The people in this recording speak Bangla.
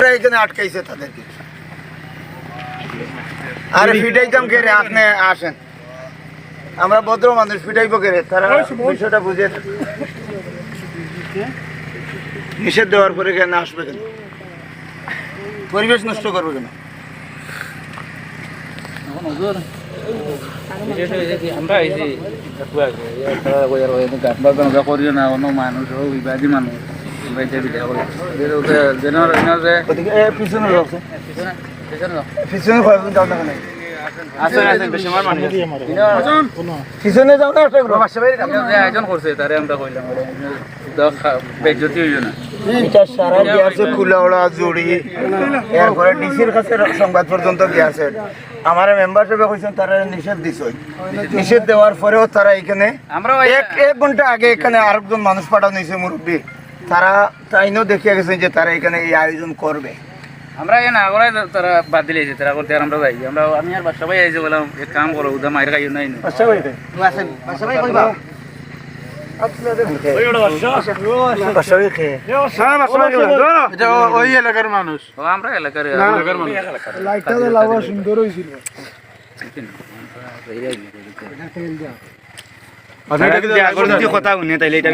ওরা এখানে আটকাইছে তাদেরকে আরে ফিটাইতাম কে রে আপনি আসেন আমরা ভদ্র মানুষ ফিটাইবো কে রে তারা বিষয়টা বুঝে নিষেধ দেওয়ার পরে কেন আসবে কেন পরিবেশ নষ্ট করবে কেন আমরা এই যে গাছ বাগান করিও না অন্য মানুষ হোক বিবাদী মানুষ পিছনে যাও না আয়োজন করছে তারে আমরা কইলাম হইল না। এটা সারা গিয়েছে জুড়ি। এরপরে ডিসির কাছে সংবাদ পর্যন্ত গিয়েছে আমার মেম্বারশিপে কইছেন তারা নিষেধ দিছে নিষেধ দেওয়ার পরেও তারা এখানে আমরা এক এক ঘণ্টা আগে এখানে আরেকজন মানুষ পাঠানো হয়েছে মুরব্বী। তারা তাইনও দেখিয়ে গেছেন যে তারা এখানে এই আয়োজন করবে। আমরা এ না তারা বাদ দিলেছে তারা করতে আমরা যাই। আমরা আমি আর বাসা ভাই আইছে বললাম এক কাম করো উদা মায়ের খাইও নাই না। ওই এলাকার মানুষ। আমরা এলাকার কথা উনি তাইলে এটা